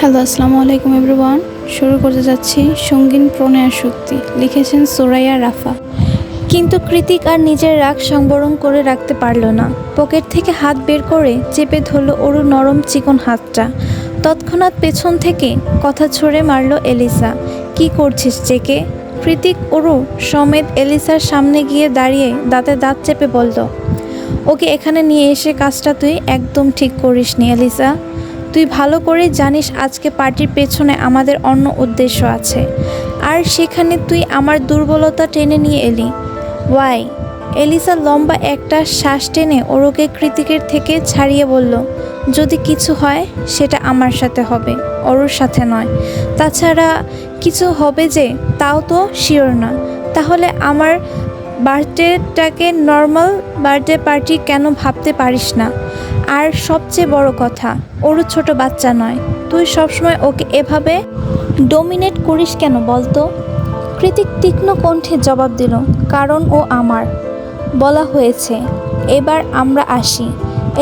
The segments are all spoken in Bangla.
হ্যালো, আসসালামু আলাইকুম এভরিওয়ান। শুরু করতে যাচ্ছি সঙ্গীন প্রণয়ের শক্তি, লিখেছেন সোরাইয়া রাফা। কিন্তু কৃতিক আর নিজের রাগ সংবরণ করে রাখতে পারল না। পকেট থেকে হাত বের করে চেপে ধরল ওরু নরম চিকন হাতটা। তৎক্ষণাৎ পেছন থেকে কথা ছড়ে মারল এলিসা, কি করছিস চেকে কৃতিক ওরু সমেত এলিসার সামনে গিয়ে দাঁড়িয়ে দাঁতে দাঁত চেপে বলল, ওকে এখানে নিয়ে এসে কাজটা তুই একদম ঠিক করিসনি, এলিসা। তুই ভালো করে জানিস আজকে পার্টির পেছনে আমাদের অন্য উদ্দেশ্য আছে। আর সেখানে তুই আমার দুর্বলতা টেনে নিয়ে এলি। ওয়াই, এলিসা লম্বা একটা শ্বাস টেনে ওরকে কৃতিকের থেকে ছাড়িয়ে বলল, যদি কিছু হয়, সেটা আমার সাথে হবে ওর সাথে নয়। তাছাড়া কিছু হবে যে, তাও তো শিওর না। তাহলে আমার বার্থডেটাকে নর্মাল বার্থডে পার্টি কেন ভাবতে পারিস না? আর সবচেয়ে বড় কথা, ওরও ছোট বাচ্চা নয়। তুই সবসময় ওকে এভাবে ডোমিনেট করিস কেন বলতো? কৃতিক তীক্ষ্ণ কণ্ঠে জবাব দিল, কারণ ও আমার। বলা হয়েছে, এবার আমরা আসি।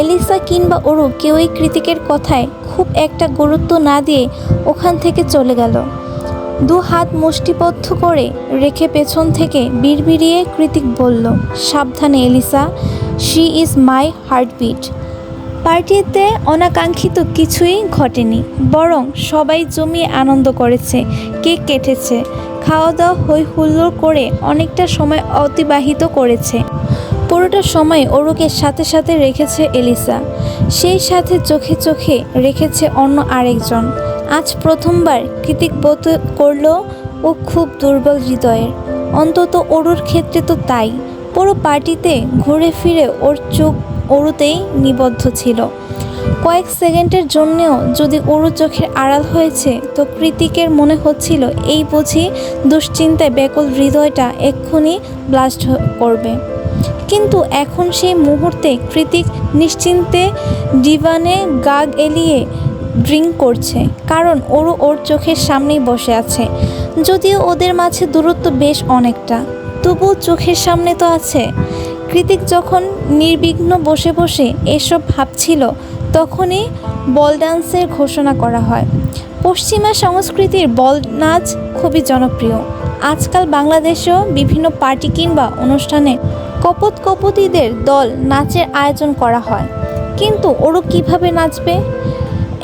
এলিসা কিংবা ওরু কেউই কৃতিকের কথায় খুব একটা গুরুত্ব না দিয়ে ওখান থেকে চলে গেল। দু হাত মুষ্টিবদ্ধ করে রেখে পেছন থেকে বিড়বিড়িয়ে কৃতিক বলল, সাবধানে, Elisa. She is my heartbeat. পার্টিতে অনাকাঙ্ক্ষিত কিছুই ঘটেনি, বরং সবাই জমিয়ে আনন্দ করেছে, কেক কেটেছে খাওয়া দাওয়া হই হুল্লোড় করে অনেকটা সময় অতিবাহিত করেছে। পুরোটা সময় ওরুকে সাথে সাথে রেখেছে এলিসা, সেই সাথে চোখে চোখে রেখেছে অন্য আরেকজন। আজ প্রথমবার কৃতিক বোধ করল ও খুব দুর্বল হৃদয়ের। অন্তত ওরুর ক্ষেত্রে তো তাই। পুরো পার্টিতে ঘুরে ফিরে ওর চোখ ওরুতেই নিবদ্ধ ছিল। কয়েক সেকেন্ডের জন্যেও যদি ওরু চোখের আড়াল হয়েছে, তো কৃতিকের মনে হচ্ছিল এই বুঝি দুশ্চিন্তায় ব্যাকুল হৃদয়টা এক্ষুনি ব্লাস্ট করবে। কিন্তু এখন সেই মুহূর্তে কৃতিক নিশ্চিন্তে ডিভানে গাগ এলিয়ে ড্রিঙ্ক করছে, কারণ ওরও ওর চোখের সামনেই বসে আছে। যদিও ওদের মাঝে দূরত্ব বেশ অনেকটা, তবুও চোখের সামনে তো আছে। কৃতিক যখন নির্বিঘ্ন বসে বসে এসব ভাবছিল, তখনই বল ডান্সের ঘোষণা করা হয়। পশ্চিমা সংস্কৃতির বল নাচ খুবই জনপ্রিয়। আজকাল বাংলাদেশেও বিভিন্ন পার্টি কিংবা অনুষ্ঠানে কপত কপতিদের দল নাচের আয়োজন করা হয়। কিন্তু ওরও কীভাবে নাচবে?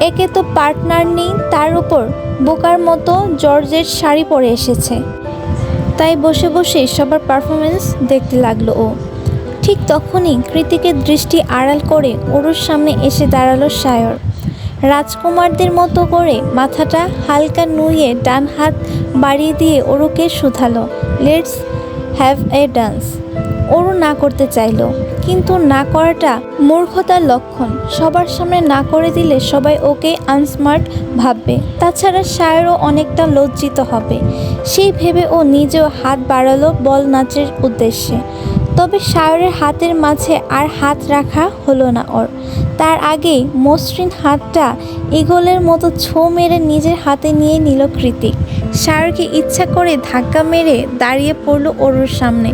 একে তো পার্টনার নেই, তার উপর বোকার মতো জর্জের শাড়ি পরে এসেছে। তাই বসে বসে সবার পারফরমেন্স দেখতে লাগল ও। ঠিক তখনই কৃতিকের দৃষ্টি আড়াল করে ওরুর সামনে এসে দাঁড়াল সায়র। রাজকুমারদের মতো করে মাথাটা হালকা নুয়ে ডান হাত বাড়িয়ে দিয়ে ওরুকে শুধালো let's have a dance Oru না করতে চাইলো। কিন্তু না করাটা মূর্খতার লক্ষণ। সবার সামনে না করে দিলে সবাই ওকে আনস্মার্ট ভাববে। তাছাড়া সায়েরও অনেকটা লজ্জিত হবে। সেই ভেবে ও নিজেও হাত বাড়ালো বল নাচের উদ্দেশ্যে। তবে সায়রের হাতের মাঝে আর হাত রাখা হলো না ওর। তার আগেই মসৃণ হাতটা ইগলের মতো ছো মেরে নিজের হাতে নিয়ে নিল কৃতিক। সায়রকে ইচ্ছা করে ধাক্কা মেরে দাঁড়িয়ে পড়ল ওরুর সামনে।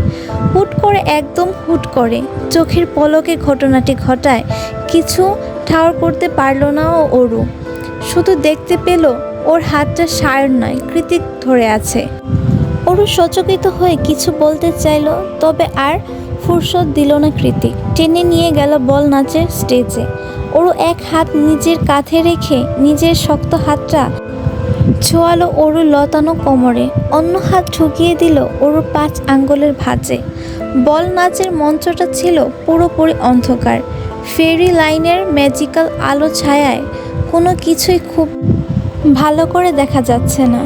হুট করে একদম হুট করে চোখের পলকে ঘটনাটি ঘটায় কিছু ঠাওর করতে পারল না ও অরু। শুধু দেখতে পেল ওর হাতটা সায়র নয়, কৃতিক ধরে আছে। ওরু সচকিত হয়ে কিছু বলতে চাইলো, তবে আর ফুরসত দিল না কৃতিক। টেনে নিয়ে গেল বল নাচের স্টেজে। ওরু এক হাত নিজের কাঁধে রেখে নিজের শক্ত হাতটা ছোয়ালো ওরু লতানো কোমরে। অন্য হাত ঢুকিয়ে দিল ওরু পাঁচ আঙ্গুলের ভাঁজে। বল নাচের মঞ্চটা ছিল পুরোপুরি অন্ধকার। ফেরি লাইনের ম্যাজিক্যাল আলো ছায়ায় কোনো কিছুই খুব ভালো করে দেখা যাচ্ছে না।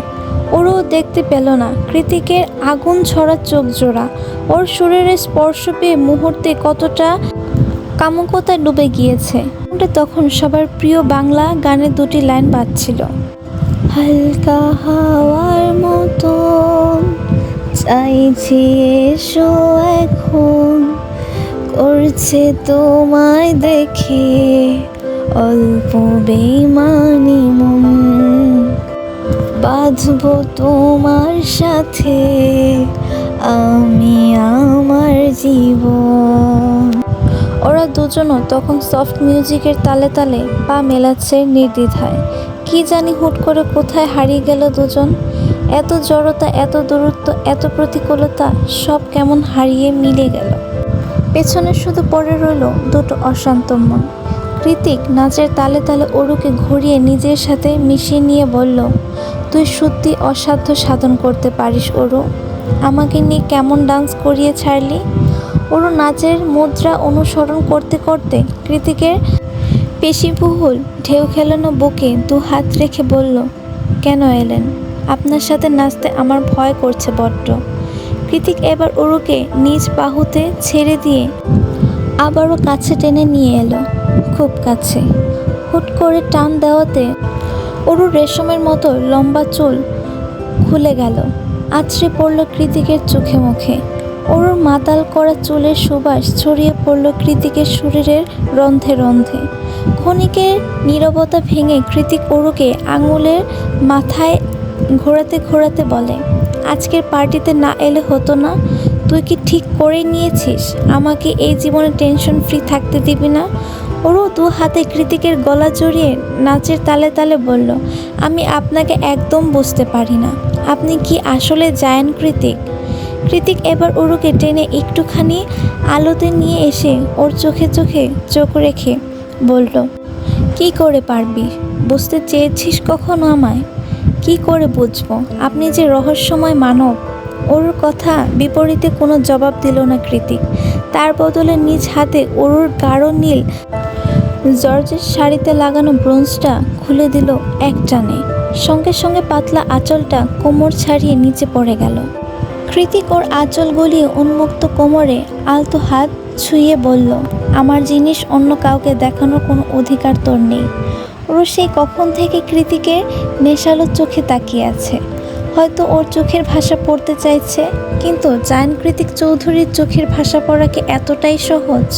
ওরও দেখতে পেল না। কৃতিকের আগুন ছড়া চোখ জোড়া। ওর শরীরে স্পর্শ পেয়ে মুহূর্তে কতটা কামকতায় ডুবে গিয়েছে। তখন সবার প্রিয় বাংলা গানের দুটি লাইন বাজছিল। হালকা হাওয়ার মতো চাইছি এসো এখন। করছে তোমায় দেখে অল্প বেমানি মন। বাঁধবো তোমার সাথে, আমি আমার জীবন। ওরা দুজনও তখন সফট মিউজিকের তালে তালে পা মেলাচ্ছে নির্দ্বিধায়। কি জানি হুট করে কোথায় হারিয়ে গেল দুজন। এত জড়তা, এত দূরত্ব, এত প্রতিকূলতা, সব কেমন হারিয়ে মিলে গেল। পেছনে শুধু পড়ে রইল দুটো অশান্ত মন। কৃতিক নাচের তালে তালে অরুকে ঘুরিয়ে নিজের সাথে মিশিয়ে নিয়ে বলল তুই সত্যি অসাধ্য সাধন করতে পারিস অরু আমাকে নিয়ে কেমন ডান্স করিয়ে ছাড়লি? অরু নাচের মুদ্রা অনুসরণ করতে করতে কৃতিকের পেশিবহুল ঢেউ খেলানো বুকে দু হাত রেখে বলল, কেন এলেন? আপনার সাথে নাচতে আমার ভয় করছে বড্ড। কৃতিক এবার ওরুকে নিজ বাহুতে ছেড়ে দিয়ে আবারও কাছে টেনে নিয়ে এলো, খুব কাছে। হুট করে টান দেওয়াতে অরু রেশমের মতো লম্বা চুল খুলে গেল। আছড়ে পড়ল কৃতিকের চোখে মুখে। অরুর মাতাল করা চুলের সুবাস ছড়িয়ে পড়ল কৃতিকের শরীরের রন্ধে রন্ধে ক্ষণিকের নীরবতা ভেঙে কৃতিক অরুকে আঙুলের মাথায় ঘোরাতে ঘোরাতে বলে, আজকের পার্টিতে না এলে হতো না। তুই কি ঠিক করে নিয়েছিস? আমাকে এই জীবনে টেনশন ফ্রি থাকতে দিবি না? ওরও দু হাতে কৃতিকের গলা জড়িয়ে নাচের তালে তালে বলল, আমি আপনাকে একদম বুঝতে পারি না। আপনি কি আসলে জায়েন কৃতিক? কৃতিক এবার ওরুকে টেনে একটুখানি আলোতে নিয়ে এসে ওর চোখে চোখে চোখ রেখে বলল, কি করে পারবি? বুঝতে চেয়েছিস কখনো আমায়? কি করে বুঝব? আপনি যে রহস্যময় মানব। ওর কথা বিপরীতে কোনো জবাব দিল না কৃতিক। তার বদলে নিজ হাতে অরুর গাঢ় নীল জর্জের শাড়িতে লাগানো ব্রোঞ্জটা খুলে দিল এক টানে। সঙ্গে সঙ্গে পাতলা আঁচলটা কোমর ছাড়িয়ে নিচে পড়ে গেল। কৃতিক ওর আঁচল গলিয়ে উন্মুক্ত কোমরে আলতো হাত ছুঁয়ে বলল, আমার জিনিস অন্য কাউকে দেখানোর কোনো অধিকার তোর নেই। ওর সেই কখন থেকে কৃতিকের নেশালো চোখে তাকিয়ে আছে। হয়তো ওর চোখের ভাষা পড়তে চাইছে, কিন্তু জায়ন কৃতিক চৌধুরীর চোখের ভাষা পড়া কি এতটাই সহজ।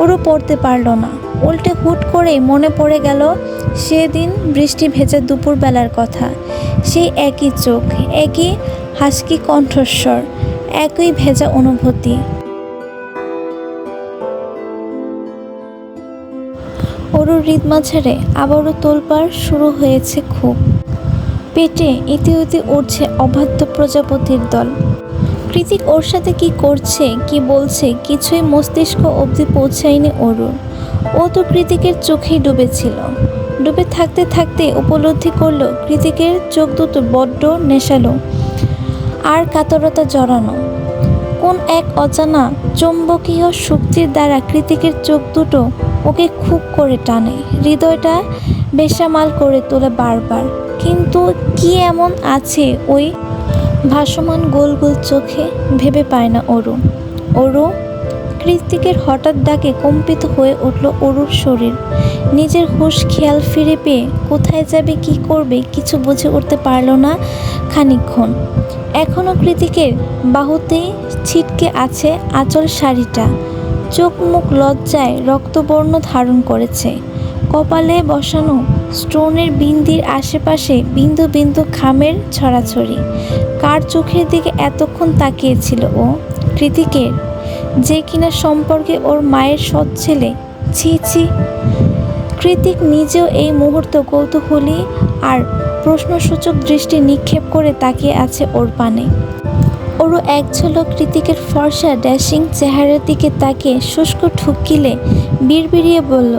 ওরও পড়তে পারল না। উল্টে হুট করেই মনে পড়ে গেল সেদিন বৃষ্টি ভেজা দুপুরবেলার কথা। সেই একই চোখ, একই হাসকি কণ্ঠস্বর, একই ভেজা অনুভূতি। ওরও হৃদমাঝারে আবারও তোলপাড় শুরু হয়েছে খুব। পেটে ইতি ইতি উঠছে অবাধ্য প্রজাপতির দল। কৃতিক ওর সাথে কি করছে, কি বলছে, কিছুই মস্তিষ্ক অবধি পৌঁছায়নি অরুর। ও তো কৃতিকের চোখেই ডুবেছিল। ডুবে থাকতে থাকতে উপলব্ধি করল, কৃতিকের চোখ দুটো বড্ড নেশালো আর কাতরতা জড়ানো। কোন এক অজানা চৌম্বকীয় শক্তির দ্বারা কৃতিকের চোখ দুটো ওকে খুব করে টানে, হৃদয়টা বেসামাল করে তোলে বারবার। কিন্তু কি এমন আছে ওই ভাসমান গোল গোল চোখে ভেবে পায় না অরু। অরু কৃতিকের হঠাৎ ডাকে কম্পিত হয়ে উঠল অরুর শরীর। নিজের হুশ খেয়াল ফিরে পেয়ে কোথায় যাবে, কি করবে কিছু বুঝে উঠতে পারল না খানিকক্ষণ। এখনও কৃতিকের বাহুতেই ছিটকে আছে আঁচল শাড়িটা। চোখ মুখ লজ্জায় রক্তবর্ণ ধারণ করেছে। কপালে বসানো স্টোনের বিন্দির আশেপাশে বিন্দু বিন্দু খামের ছড়াছড়ি। কার চোখের দিকে এতক্ষণ তাকিয়েছিল ও? কৃতিকের যে কিনা সম্পর্কে ওর মায়ের সৎ ছেলে। ছি ছি। কৃতিক নিজেও এই মুহূর্ত কৌতূহলী আর প্রশ্নসূচক দৃষ্টি নিক্ষেপ করে তাকিয়ে আছে ওর পানে। ওরও এক ঝলক কৃতিকের ফর্সা ড্যাশিং চেহারার দিকে তাকিয়ে শুষ্ক ঠুকিলে বিড়বিড়িয়ে বলল,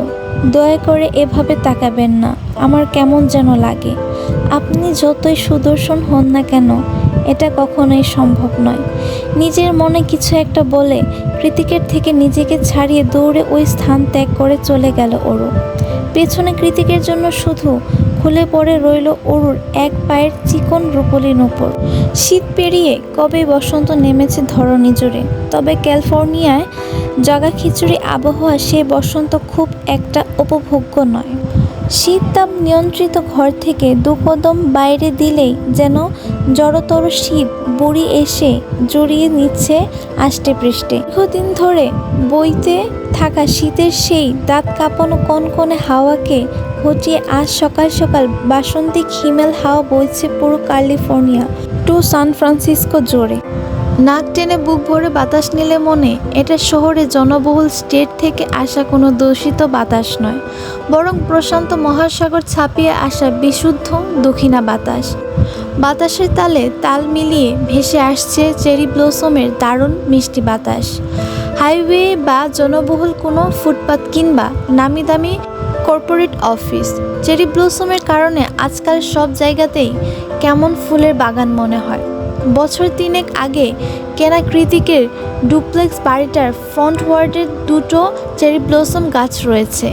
দয়া করে এভাবে তাকাবেন না। আমার কেমন যেন লাগে। আপনি যতই সুদর্শন হন না কেন এটা কখনোই সম্ভব নয়। নিজের মনে কিছু একটা বলে কৃতিকের থেকে নিজেকে ছাড়িয়ে দৌড়ে ওই স্থান ত্যাগ করে চলে গেল ওরও পেছনে কৃতিকের জন্য শুধু খুলে পড়ে রইল অরুর এক পায়ের চিকন রূপলি নূপুর শীত পেরিয়ে কবে বসন্ত নেমেছে ধরণী জুড়ে। তবে ক্যালিফোর্নিয়ায় জগা খিচুড়ি আবহাওয়া সে বসন্ত খুব একটা উপভোগ্য নয়। শীত তাপ নিয়ন্ত্রিত ঘর থেকে দু কদম বাইরে দিলেই যেন জড়তর শীত বুড়ি এসে জড়িয়ে নিচ্ছে আষ্টে পৃষ্ঠে দীর্ঘদিন ধরে বইতে থাকা শীতের সেই দাঁত কাঁপানো কনকনে হাওয়াকে হটিয়ে আজ সকাল সকাল বাসন্তী হিমেল হাওয়া বইছে পুরো ক্যালিফোর্নিয়া, টু সান ফ্রান্সিসকো জোরে। নাক টেনে বুক ভরে বাতাস নিলে মনে, এটা শহরে জনবহুল স্টেট থেকে আসা কোনো দূষিত বাতাস নয়, বরং প্রশান্ত মহাসাগর ছাপিয়ে আসা বিশুদ্ধ দক্ষিণা বাতাস। বাতাসের তালে তাল মিলিয়ে ভেসে আসছে চেরি ব্লসমের দারুণ মিষ্টি বাতাস। হাইওয়ে বা জনবহুল কোনো ফুটপাত কিংবা নামি দামি কর্পোরেট অফিস, চেরি ব্লসমের কারণে আজকাল সব জায়গাতেই কেমন ফুলের বাগান মনে হয়। বছর তিনেক আগে কেনা কৃতিকের ডুপ্লেক্স বাড়িটার ফ্রন্ট ওয়ার্ডের দুটো চেরি ব্লসম গাছ রয়েছে।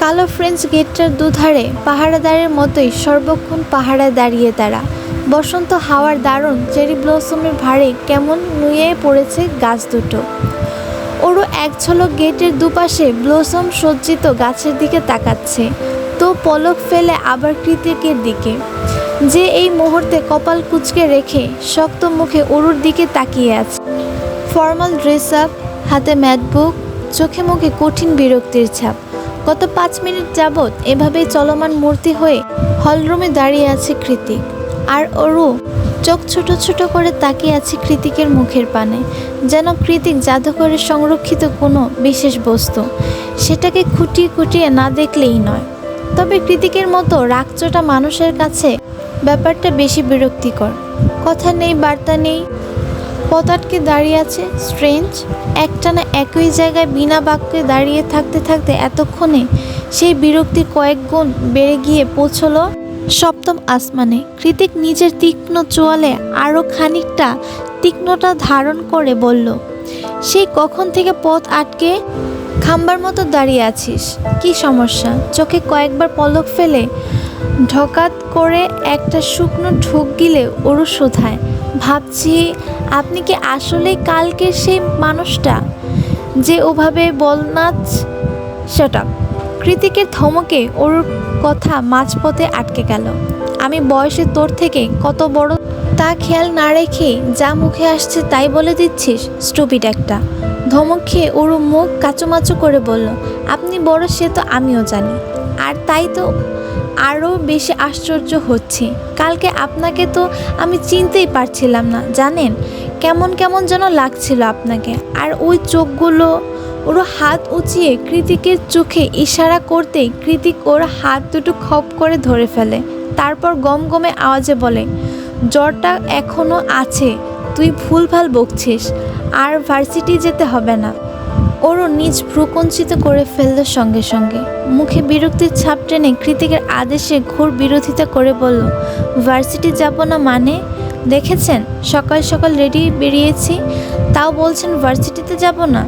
কালো ফ্রেঞ্চ গেটটার দুধারে পাহারাদারের মতোই সর্বক্ষণ পাহারায় দাঁড়িয়ে তারা। বসন্ত হাওয়ার দারুণ চেরি ব্লসমের ভারে কেমন নুয়ে পড়েছে গাছ দুটো। ওরও এক ঝলক গেটের দুপাশে ব্লসম সজ্জিত গাছের দিকে তাকাচ্ছে। তো পলক ফেলে আবার কৃতিকের দিকে। যে এই মুহূর্তে কপাল কুচকে রেখে শক্ত মুখে অরুর দিকে তাকিয়ে আছে। ফর্মাল ড্রেস আপ হাতে ম্যাটবুক, চোখে মুখে কঠিন বিরক্তির ছাপ। গত পাঁচ মিনিট যাবৎ এভাবেই চলমান মূর্তি হয়ে হলরুমে দাঁড়িয়ে আছে কৃতিক। আর অরু চোখ ছোট ছোট করে তাকিয়ে আছে কৃতিকের মুখের পানে, যেন কৃতিক জাদুঘরে সংরক্ষিত কোনো বিশেষ বস্তু। সেটাকে খুঁটিয়ে খুঁটিয়ে না দেখলেই নয়। তবে কৃতিকের মতো রাগচোটা মানুষের কাছে ব্যাপারটা বেশি বিরক্তিকর। কথা নেই, বার্তা নেই। পথ আটকে দাঁড়িয়ে আছে স্ট্রেঞ্জ। একটানা একই জায়গায় বিনা বাক্যে দাঁড়িয়ে থাকতে থাকতে এতক্ষণে সেই বিরক্তির কয়েক গুণ বেড়ে গিয়ে পৌঁছলো সপ্তম আসমানে। কৃতিক নিজের তীক্ষ্ণ চোয়ালে আরও খানিকটা তীক্ষ্ণতা ধারণ করে বলল, সেই কখন থেকে পথ আটকে খাম্বার মতো দাঁড়িয়ে আছিস? কি সমস্যা? চোখে কয়েকবার পলক ফেলে ঢকাত করে একটা শুকনো ঢুক গিলে ওরু শোধায়। ভাবছি আপনি কি আসলেই কালকের সেই মানুষটা? যে ওভাবে বল বলনাচ সেটা কৃতিকের ধমকে ওর কথা মাঝপথে আটকে গেল। আমি বয়সে তোর থেকে কত বড়? তা খেয়াল না রেখে যা মুখে আসছে তাই বলে দিচ্ছিস, স্টুপিড একটা। ধমক খেয়ে ওর মুখ কাচুমাচু করে বলল, আপনি বড় সে তো আমিও জানি। আর তাই তো আরও বেশি আশ্চর্য হচ্ছি। কালকে আপনাকে তো আমি চিনতেই পারছিলাম না, জানেন? কেমন কেমন যেন লাগছিল আপনাকে। আর ওই চোখগুলো, ওর হাত উঁচিয়ে কৃতিকের চোখে ইশারা করতেই কৃতিক ওর হাত দুটো খপ করে ধরে ফেলে। তারপর গম গমে আওয়াজে বলে, জ্বরটা এখনও আছে, তুই ভুলভাল বকছিস। আর ভার্সিটি যেতে হবে না। ওরও নিজ ভ্রুকঞ্চিত করে ফেলল সঙ্গে সঙ্গে। মুখে বিরক্তির ছাপ টেনে কৃতিকের আদেশে ঘোর বিরোধিতা করে বলল, ভার্সিটি যাব না মানে? দেখেছেন, সকাল সকাল রেডি বেরিয়েছি। তাও বলছেন ভার্সিটিতে যাব না।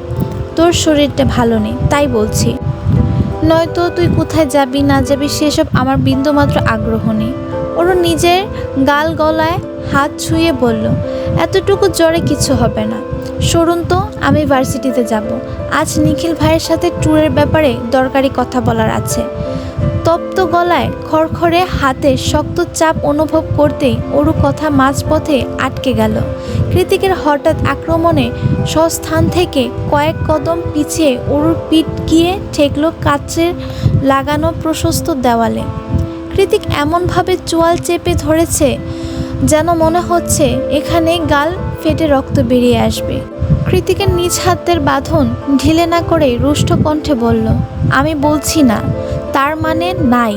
তোর শরীরটা ভালো নেই, তাই বলছি। নয়তো তুই কোথায় যাবি, না যাবি, সেসব আমার বিন্দুমাত্র আগ্রহ নেই। ওরও নিজের গাল গলায় হাত ছুঁয়ে বলল, এতটুকু জ্বরে কিছু হবে না। সরুন তো, আমি ভার্সিটিতে যাব। আজ নিখিল ভাইয়ের সাথে ট্যুরের ব্যাপারে দরকারি কথা বলার আছে। তপ্ত গলায় খড়খড়ে হাতে শক্ত চাপ অনুভব করতেই ওরু কথা মাঝপথে আটকে গেল। কৃতিকের হঠাৎ আক্রমণে স্বস্থান থেকে কয়েক কদম পিছিয়ে ওরুর পিঠ গিয়ে ঠেকল কাচের লাগানো প্রশস্ত দেওয়ালে। কৃতিক এমনভাবে চোয়াল চেপে ধরেছে যেন মনে হচ্ছে এখানে গাল ফেটে রক্ত বেরিয়ে আসবে। কৃতিকের নিজ হাতের বাঁধন ঢিলে না করে রুষ্ট কণ্ঠে বলল, আমি বলছি না, তার মানে নাই।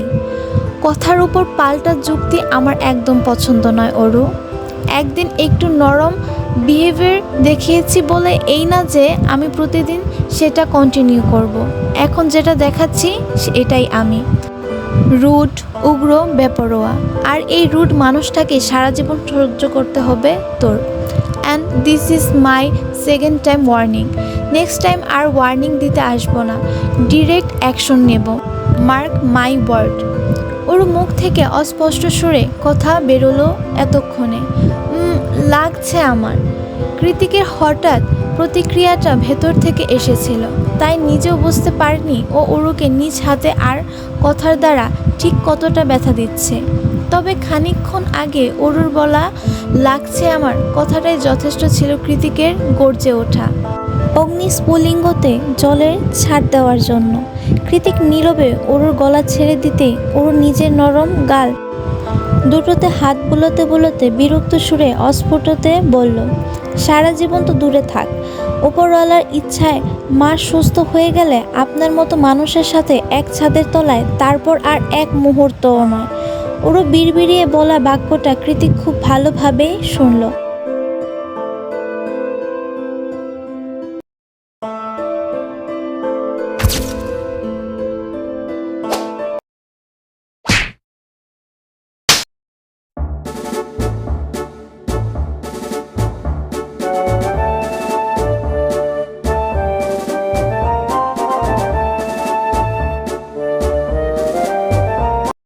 কথার উপর পাল্টা যুক্তি আমার একদম পছন্দ নয়, অরু। একদিন একটু নরম বিহেভিয়ার দেখিয়েছি বলে এই না যে আমি প্রতিদিন সেটা কন্টিনিউ করব। এখন যেটা দেখাচ্ছি এটাই আমি। রুট, উগ্র, বেপরোয়া। আর এই রুট মানুষটাকে সারা জীবন সহ্য করতে হবে তোর। And this is my second time warning next time R warning দিতে আসব না। ডিরেক্ট অ্যাকশন নেব। মার্ক মাই ওয়ার্ড ওর মুখ থেকে অস্পষ্ট সুরে কথা বেরোলো এতক্ষণে। লাগছে আমার। কৃতিকের হঠাৎ প্রতিক্রিয়াটা ভেতর থেকে এসেছিল। তাই নিজেও বুঝতে পারেনি ও উরুকে নিজ হাতে আর কথার দ্বারা ঠিক কতটা ব্যথা দিচ্ছে। তবে খানিকক্ষণ আগে অরুর বলা লাগছে আমার, কথাটাই যথেষ্ট ছিল কৃতিকের গর্জে ওঠা। অগ্নি স্ফুলিঙ্গতে জলের ছাড় দেওয়ার জন্য। কৃতিক নীরবে ওরুর গলা ছেড়ে দিতে ওর নিজের নরম গাল দুটোতে হাত বুলোতে বুলোতে বিরক্ত সুরে অস্ফুটতে বলল, সারা জীবন তো দূরে থাক। ওপরওয়ালার ইচ্ছায় মা সুস্থ হয়ে গেলে আপনার মতো মানুষের সাথে এক ছাদের তলায় তারপর আর এক মুহূর্তও নয়। ওরও বিড়বিড়িয়ে বলা বাক্যটা কৃতিক খুব ভালোভাবে শুনল।